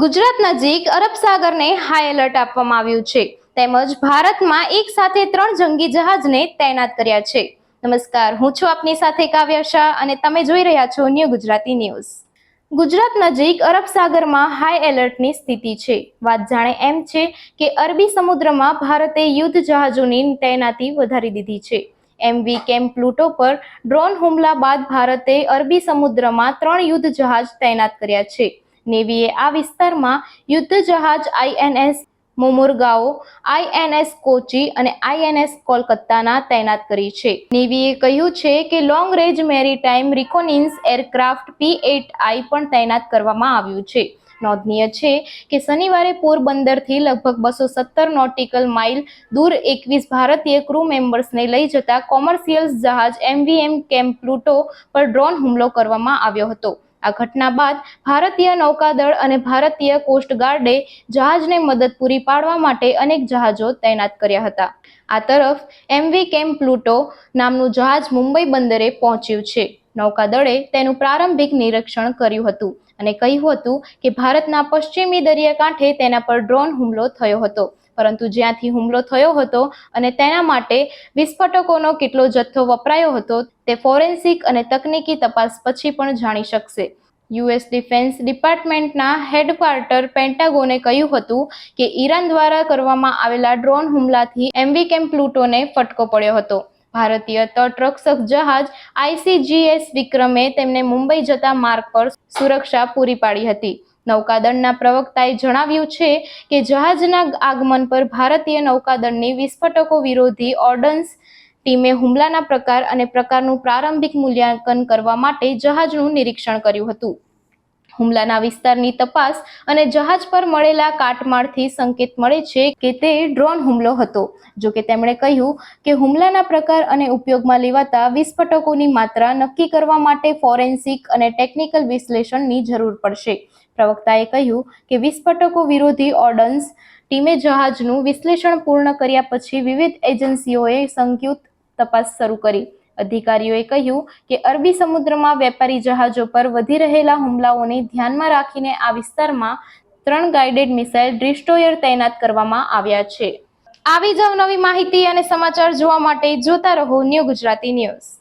ગુજરાત નજીક અરબ સાગરને high alert આપવામાં આવ્યું છે. તેમજ ભારતમાં એક સાથે ત્રણ જંગી જહાજને તૈનાત કર્યા છે. નમસ્કાર, હું છું આપની સાથે કાવ્યા શાહ અને તમે જોઈ રહ્યા છો ન્યૂ ગુજરાતી ન્યૂઝ ગુજરાત નજીક અરબ સાગરમાં હાઈ એલર્ટની સ્થિતિ છે. વાત જાણે એમ છે કે અરબી સમુદ્રમાં ભારતે યુદ્ધ જહાજોની તૈનાતી વધારી દીધી છે. એમવી કેમ પ્લુટો પર ડ્રોન હુમલા બાદ ભારતે અરબી સમુદ્રમાં ત્રણ યુદ્ધ જહાજ તૈનાત કર્યા છે. નેવીએ આ વિસ્તારમાં યુદ્ધ જહાજ આઈએનએસ મોમોરગાઓ આઈએનએસ કોચી અને આઈએનએસ કોલકાતાના તૈનાત કરી છે. નેવીએ કહ્યું છે કે long range maritime reconnaissance aircraft P eight I પણ તૈનાત કરવામાં આવ્યું છે. નોંધનીય છે કે શનિવારે પોરબંદરથી લગભગ બસો સત્તર નોટિકલ માઇલ દૂર એકવીસ ભારતીય ક્રૂ મેમ્બર્સને લઈ જતા કોમર્શિયલ જહાજ એમવીએમ કેમ્પ પ્લુટો પર ડ્રોન હુમલો કરવામાં આવ્યો હતો. આ ઘટના બાદ ભારતીય નૌકાદળ અને ભારતીય કોસ્ટગાર્ડે જહાજને મદદ પૂરી પાડવા માટે અનેક જહાજો તૈનાત કર્યા હતા. આ તરફ એમવી કેમ પ્લુટો નામનું જહાજ મુંબઈ બંદરે પહોંચ્યું છે. નૌકાદળે તેનું પ્રારંભિક નિરીક્ષણ કર્યું હતું અને કહ્યું હતું કે ભારતના પશ્ચિમી દરિયાકાંઠે તેના પર ડ્રોન હુમલો થયો હતો. પરંતુ જ્યાંથી હુમલો થયો હતો અને તેના માટે વિસ્ફોટકોનો કેટલો જથ્થો વપરાયો હતો, તે ફોરેન્સિક અને તકનીકી તપાસ પછી પણ જાણી શકશે. યુએસ ડિફેન્સ ડિપાર્ટમેન્ટના હેડક્વાર્ટર પેન્ટાગોને કહ્યું હતું કે ઈરાન દ્વારા કરવામાં આવેલા ડ્રોન હુમલાથી એમવી કેમ પ્લુટોને ફટકો પડ્યો હતો. ભારતીય તટરક્ષક જહાજ આઈસીજીએસ વિક્રમે તેમને મુંબઈ જતા માર્ગ પર સુરક્ષા પૂરી પાડી હતી. નૌકાદળના પ્રવક્તાએ જણાવ્યું છે કે જહાજના આગમન પર ભારતીય નૌકાદળની વિસ્ફોટકો વિરોધી ઓર્ડન્સ ટીમે હુમલાના પ્રકાર અને પ્રકારનું પ્રારંભિક મૂલ્યાંકન કરવા માટે જહાજનું નિરીક્ષણ કર્યું હતું. હુમલાના વિસ્તારની તપાસ અને જહાજ પર મળેલા કાટમાળથી સંકેત મળે છે કે તે ડ્રોન હુમલો હતો. જો કે તેમણે કહ્યું કે હુમલાના પ્રકાર અને ઉપયોગમાં લેવાતા વિસ્ફોટકોની માત્રા નક્કી કરવા માટે ફોરેન્સિક અને ટેકનિકલ વિશ્લેષણની જરૂર પડશે. પ્રવક્તાએ કહ્યું કે વિસ્ફોટકો વિરોધી ઓર્ડન્સ ટીમે જહાજનું વિશ્લેષણ પૂર્ણ કર્યા પછી વિવિધ એજન્સીઓએ સંયુક્ત તપાસ શરૂ કરી. અધિકારીઓએ કહ્યું કે અરબી સમુદ્રમાં વેપારી જહાજો પર વધી રહેલા હુમલાઓને ધ્યાનમાં રાખીને આ વિસ્તારમાં ત્રણ ગાઇડેડ મિસાઇલ ડિસ્ટ્રોયર તૈનાત કરવામાં આવ્યા છે. આવી જ નવી માહિતી અને સમાચાર જોવા માટે જોતા રહો ન્યૂ ગુજરાતી ન્યૂઝ.